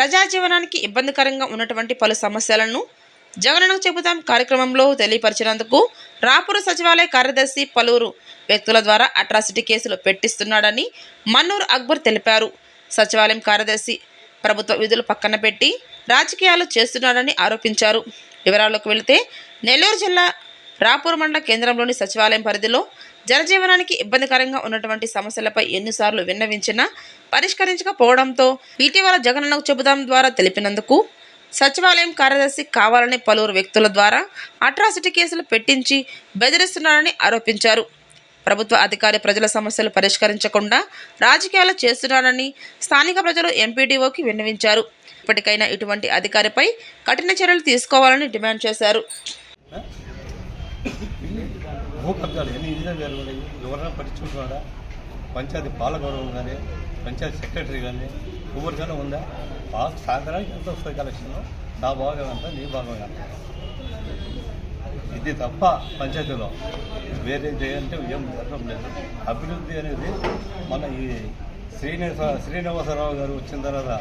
ప్రజా జీవనానికి ఇబ్బందికరంగా ఉన్నటువంటి పలు సమస్యలను జగనన్నకు చెబుతాం. కార్యక్రమంలో తెలియపరిచినందుకు రాపూరు సచివాలయ కార్యదర్శి పలువురు వ్యక్తుల ద్వారా అట్రాసిటీ కేసులు పెట్టిస్తున్నాడని మన్నూరు అక్బర్ తెలిపారు. సచివాలయం కార్యదర్శి ప్రభుత్వ విధులు పక్కన పెట్టి రాజకీయాలు చేస్తున్నాడని ఆరోపించారు. వివరాల్లోకి వెళితే నెల్లూరు జిల్లా రాపూర్ మండల కేంద్రంలోని సచివాలయం పరిధిలో జనజీవనానికి ఇబ్బందికరంగా ఉన్నటువంటి సమస్యలపై ఎన్నిసార్లు విన్నవించినా పరిష్కరించకపోవడంతో ఇటీవల జగనన్నకు చెబుదాం ద్వారా తెలిపినందుకు సచివాలయం కార్యదర్శి కావాలని పలువురు వ్యక్తుల ద్వారా అట్రాసిటీ కేసులు పెట్టించి బెదిరిస్తున్నారని ఆరోపించారు. ప్రభుత్వ అధికారి ప్రజల సమస్యలు పరిష్కరించకుండా రాజకీయాలు చేస్తున్నారని స్థానిక ప్రజలు ఎంపీడీఓకి విన్నవించారు. ఇప్పటికైనా ఇటువంటి అధికారిపై కఠిన చర్యలు తీసుకోవాలని డిమాండ్ చేశారు. భూ ఎన్ని ఇంజనీర్ వేరు ఉన్నాయి ఎవరైనా పట్టించుకుంటున్నాడా పంచాయతీ పాలగౌరవం కానీ పంచాయతీ సెక్రటరీ కానీ ఎవరికైనా ఉందా? బాగా సాయంత్రానికి ఎంత వస్తుంది కలెక్షన్ నా భాగం ఎంత నీ భాగం ఎంత? ఇది తప్ప పంచాయతీలో వేరేది చేయాలంటే ఏం జరగడం లేదు. అభివృద్ధి అనేది మన ఈ శ్రీనివాస శ్రీనివాసరావు గారు వచ్చిన తర్వాత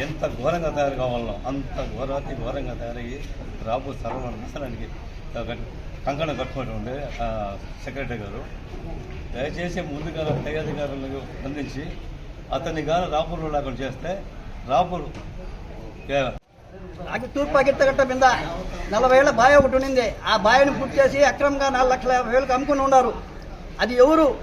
ఎంత ఘోరంగా తయారు కావాలో అంత ఘోరాతి ఘోరంగా తయారయ్యి రాబో సర్వనాశనానికి కంకణ కట్టుకొని ఉండే సెక్రటరీ గారు. దయచేసి ముందుగా పై అధికారులకు అందించి అతన్ని కానీ రాపూర్లో లేకుండా చేస్తే రాపూర్ ఏ- అటు తూర్పు మీద నలభై ఏళ్ళ బావి ఒకటి ఉండింది. ఆ బావిని పూర్తి చేసి అక్రమంగా నాలుగు లక్షల యాభై వేలకు అమ్ముకుని ఉన్నారు. అది ఎవరు?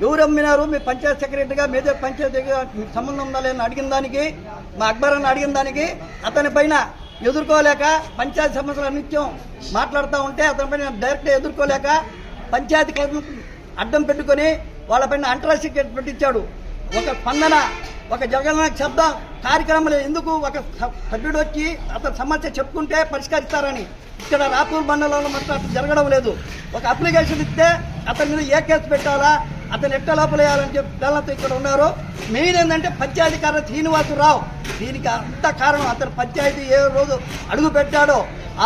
ఎవరు అమ్మినారు? మీ పంచాయత్ సెక్రటరీగా మీద పంచాయతీగా మీకు సంబంధం ఉందా లేదని అడిగిన దానికి మా అక్బర్ అని అడిగిన దానికి అతని పైన ఎదుర్కోలేక పంచాయతీ సమస్యలు నిత్యం మాట్లాడుతూ ఉంటే అతనిపై నేను డైరెక్ట్ ఎదుర్కోలేక పంచాయతీ క్లబ్ అడ్డం పెట్టుకొని వాళ్ళపైన అంటరాస్ట్రీ కేసు పెట్టించాడు. ఒక స్పందన ఒక జగన్ శబ్దం కార్యక్రమాలు ఎందుకు ఒక సభ్యుడు వచ్చి అతని సమస్య చెప్పుకుంటే పరిష్కరిస్తారని ఇక్కడ రాపూర్ మండలంలో మాత్రం అట్లా జరగడం లేదు. ఒక అప్లికేషన్ ఇస్తే అతని మీద ఏ కేసు పెట్టాలా అతను ఎట్ట లోపలేయాలని చెప్పి పిల్లలతో ఇక్కడ ఉన్నారు. మెయిన్ ఏంటంటే పంచాయతీకారు శ్రీనివాసరావు దీనికి అంత కారణం అతను పంచాయతీ ఏ రోజు అడుగు పెట్టాడో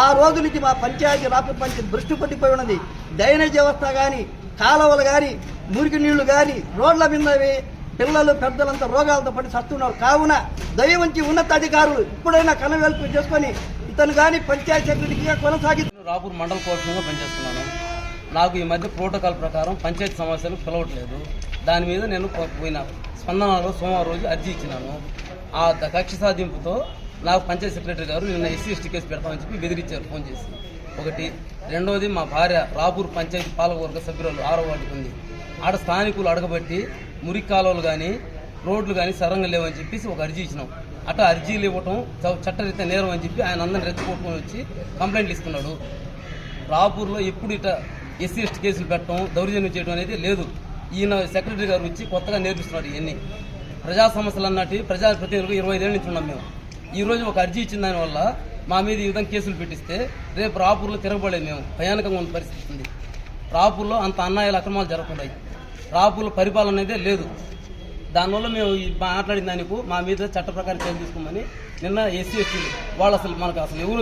ఆ రోజు నుంచి మా పంచాయతీ రాపూర్ పంచాయతీ దృష్టి పట్టిపోయి ఉన్నది. డ్రైనేజ్ వ్యవస్థ కానీ కాలువలు కానీ మురికి నీళ్ళు కానీ రోడ్ల మీదవి పిల్లలు పెద్దలంతా రోగాలతో పడి చస్తున్నారు కావున దయవంచి ఉన్నతాధికారులు ఇప్పుడైనా కనవెల్పు చేసుకొని ఇతను కానీ పంచాయతీ సెక్రటరీగా కొనసాగి రాపూర్ మండల కోసంగా పనిచేస్తున్నాను. నాకు ఈ మధ్య ప్రోటోకాల్ ప్రకారం పంచాయతీ సమస్యలు పిలవట్లేదు. దాని మీద నేను పో- పోయిన. స్పందనలో సోమవారం రోజు అర్జీ ఇచ్చినాను. ఆ కక్ష సాధింపుతో నాకు పంచాయతీ సెక్రటరీ గారు నిన్న ఎస్సీ ఎస్టీ కేసు పెడతామని చెప్పి బెదిరించారు ఫోన్ చేసి. ఒకటి. రెండవది మా భార్య రాపూర్ పంచాయతీ పాలకవర్గ సభ్యురాలు ఆరో వార్డుకి ఉంది. ఆడ స్థానికులు అడగబట్టి మురికి కాలువలు కానీ రోడ్లు కానీ సరంగా లేవని చెప్పేసి ఒక అర్జీ ఇచ్చినాం. అట్లా అర్జీలు ఇవ్వటం చ- చట్టరీత్యా నేరం అని చెప్పి ఆయన అందరిని రెచ్చగొట్టుకొని వచ్చి కంప్లైంట్లు ఇస్తున్నాడు. రాపూర్లో ఎప్పుడు ఇట ఎస్సీ ఎస్టీ కేసులు పెట్టడం దౌర్జన్యం చేయడం అనేది లేదు. ఈయన సెక్రటరీ గారు వచ్చి కొత్తగా నేర్పిస్తున్నాడు ఇవన్నీ. ప్రజా సమస్యలు అన్నట్టు ప్రజా ప్రతినిధులు ఇరవై ఐదేళ్ళ నుంచి ఉన్నాం మేము. ఈ రోజు ఒక అర్జీ ఇచ్చిన దానివల్ల మా మీద ఈ విధంగా కేసులు పెట్టిస్తే రేపు రాపూర్లో తిరగబడే మేము. భయానకంగా ఉన్న పరిస్థితి ఉంది. రాపూర్లో అంత అన్యాయాలు అక్రమాలు జరగకుండా రాపూర్లో పరిపాలన అనేదే లేదు. దానివల్ల మేము మాట్లాడిన దానికి మా మీద చట్ట ప్రకారం చర్య తీసుకోమని నిన్న ఎస్సీ ఎస్టీ వాళ్ళు అసలు మనకు అసలు ఎవరు